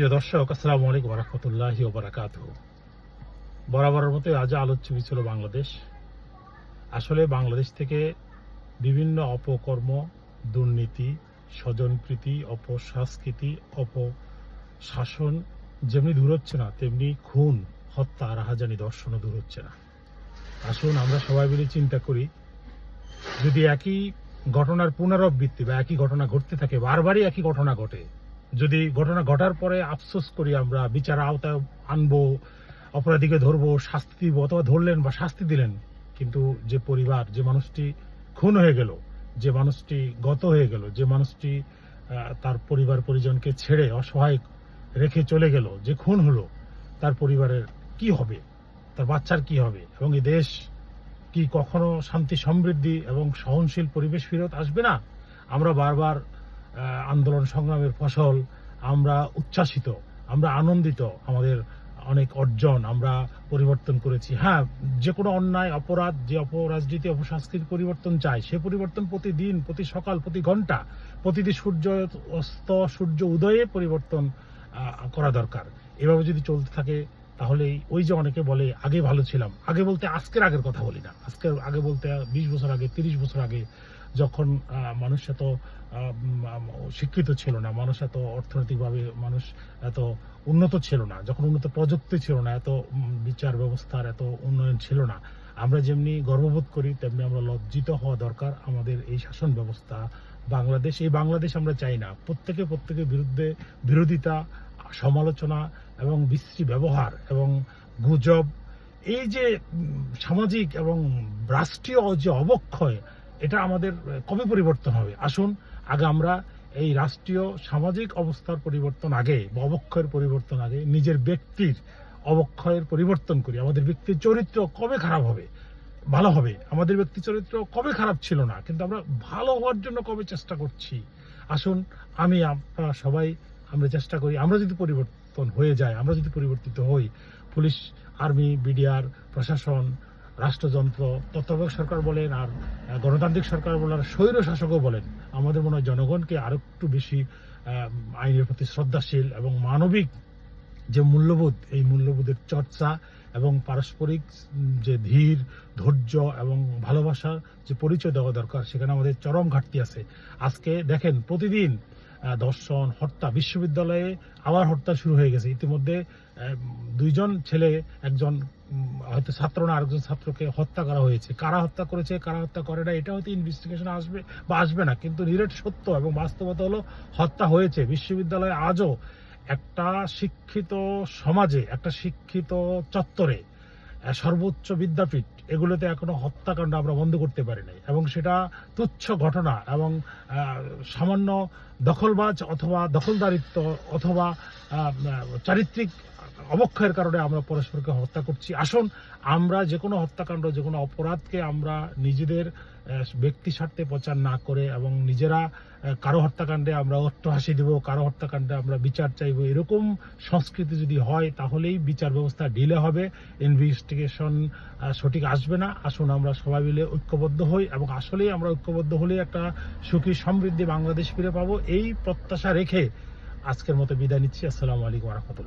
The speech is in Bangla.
প্রিয় দর্শক, আসসালামু আলাইকুম রহমতুল্লাহি ওবরাকাত বরাবরের মতো আজ আলোচ্য ছিল বাংলাদেশ। আসলে বাংলাদেশ থেকে বিভিন্ন অপকর্ম, দুর্নীতি, স্বজনপ্রীতি, অপসংস্কৃতি, অপশাসন যেমনি দূর হচ্ছে না, তেমনি খুন, হত্যা রাহাজানি দর্শনও দূর হচ্ছে না। আসুন আমরা সবাই মিলে চিন্তা করি, যদি একই ঘটনার পুনরাবৃত্তি বা একই ঘটনা ঘটতে থাকে, বারবারই একই ঘটনা ঘটে যদি ঘটনা ঘটার পরে আফসোস করি আমরা, বিচার আওতায় আনব, অপরাধীকে ধরবো, শাস্তি দিব অথবা ধরলেন বা শাস্তি দিলেন, কিন্তু যে পরিবার, যে মানুষটি খুন হয়ে গেল, যে মানুষটি গত হয়ে গেল, যে মানুষটি তার পরিবার পরিজনকে ছেড়ে অসহায় রেখে চলে গেল, যে খুন হলো, তার পরিবারের কি হবে? তার বাচ্চার কি হবে? এবং এই দেশ কি কখনো শান্তি সমৃদ্ধি এবং সহনশীল পরিবেশ ফেরত আসবে না? আমরা বারবার আন্দোলন সংগ্রামের ফসল, আমরা উচ্ছ্বাসিত, আমরা আনন্দিত, আমাদের অনেক অর্জন আমরা পরিবর্তন করেছি। হ্যাঁ যে কোনো অন্যায়, অপরাধ, যে অপরাজনীতি, অপসংস্কৃতির পরিবর্তন চাই, সে পরিবর্তন প্রতিদিন, প্রতি সকাল, প্রতি ঘণ্টা, প্রতিটি সূর্য অস্ত, সূর্য উদয়ে পরিবর্তন করা দরকার। এভাবে যদি চলতে থাকে তাহলে ওই যে অনেকে বলে, আগে ভালো ছিলাম। আগে বলতে আজকের আগের কথা বলি না। আজকের, আগে বলতে বিশ বছর আগে, তিরিশ বছর আগে যখন মানুষ এত শিক্ষিত ছিল না, মানুষ এত অর্থনৈতিকভাবে মানুষ এত উন্নত ছিল না, যখন উন্নত প্রযুক্তি ছিল না, এত বিচার ব্যবস্থার এত উন্নয়ন ছিল না, আমরা যেমনি গর্ববোধ করি, তেমনি আমরা লজ্জিত হওয়া দরকার আমাদের এই শাসন ব্যবস্থা বাংলাদেশ। এই বাংলাদেশ আমরা চাই না। প্রত্যেকে প্রত্যেকের বিরুদ্ধে বিরোধিতা, সমালোচনা এবং বিশ্রী ব্যবহার এবং গুজব, এই যে সামাজিক এবং রাষ্ট্রীয় যে অবক্ষয়, এটা আমাদের কবে পরিবর্তন হবে? আসুন, আগে আমরা এই রাষ্ট্রীয় সামাজিক অবস্থার পরিবর্তন আগে বা অবক্ষয়ের পরিবর্তন আগে, নিজের ব্যক্তির অবক্ষয়ের পরিবর্তন করি। আমাদের ব্যক্তির চরিত্র কবে খারাপ হবে? ভালো হবে। আমাদের ব্যক্তি চরিত্র কবে খারাপ ছিল না? কিন্তু আমরা ভালো হওয়ার জন্য কবে চেষ্টা করছি? আসুন, আমি, আপনারা সবাই আমরা চেষ্টা করি। আমরা যদি পরিবর্তন হয়ে যায়। আমরা যদি পরিবর্তিত হই, পুলিশ, আর্মি, বিডিআর, প্রশাসন, রাষ্ট্রযন্ত্র, তত্ত্বাবধায়ক সরকার বলেন আর গণতান্ত্রিক সরকার বলেন স্বৈর শাসকও বলেন, আমাদের মনে হয় জনগণকে আরও একটু বেশি আইনের প্রতি শ্রদ্ধাশীল এবং মানবিক যে মূল্যবোধ, এই মূল্যবোধের চর্চা এবং পারস্পরিক যে ধীর, ধৈর্য এবং ভালোবাসার যে পরিচয় দেওয়া দরকার, সেখানে আমাদের চরম ঘাটতি আছে। আজকে দেখেন, প্রতিদিন দর্শন, হত্যা, বিশ্ববিদ্যালয়ে আবার হত্যা শুরু হয়ে গেছে। ইতিমধ্যে দুইজন ছেলে, একজন হয়তো ছাত্র না, আরেকজন ছাত্রকে হত্যা করা হয়েছে। কারা হত্যা করেছে, কারা হত্যা করে না, এটা হয়তো ইনভেস্টিগেশন আসবে বা আসবে না, কিন্তু নিরেট সত্য এবং বাস্তবতা হলো হত্যা হয়েছে। বিশ্ববিদ্যালয়ে আজও একটা শিক্ষিত সমাজে, একটা শিক্ষিত চত্বরে সর্বোচ্চ বিদ্যাপীঠ এগুলোতে এখনও হত্যাকাণ্ড আমরা বন্ধ করতে পারি নাই। এবং সেটা তুচ্ছ ঘটনা এবং সামান্য দখলবাজ অথবা দখলদারিত্ব অথবা চারিত্রিক অবক্ষয়ের কারণে আমরা পরস্পরকে হত্যা করছি। আসুন, আমরা যে কোনো হত্যাকাণ্ড, যে কোনো অপরাধকে আমরা নিজেদের ব্যক্তি স্বার্থে প্রচার না করে এবং নিজেরা কারও হত্যাকাণ্ডে আমরা অট্টহাসি দেব, কারও হত্যাকাণ্ডে আমরা বিচার চাইব, এরকম সংস্কৃতি যদি হয় তাহলেই বিচার ব্যবস্থা ঢিলে হবে। ইনভেস্টিগেশন সঠিক আসবে না। আসুন আমরা সবাই মিলে ঐক্যবদ্ধ হই এবং আসলেই আমরা ঐক্যবদ্ধ হলে একটা সুখী সমৃদ্ধি বাংলাদেশ ফিরে পাবো। এই প্রত্যাশা রেখে আজকের মতো বিদায় নিচ্ছি। আসসালামু আলাইকুম রহমতুল্লাহ।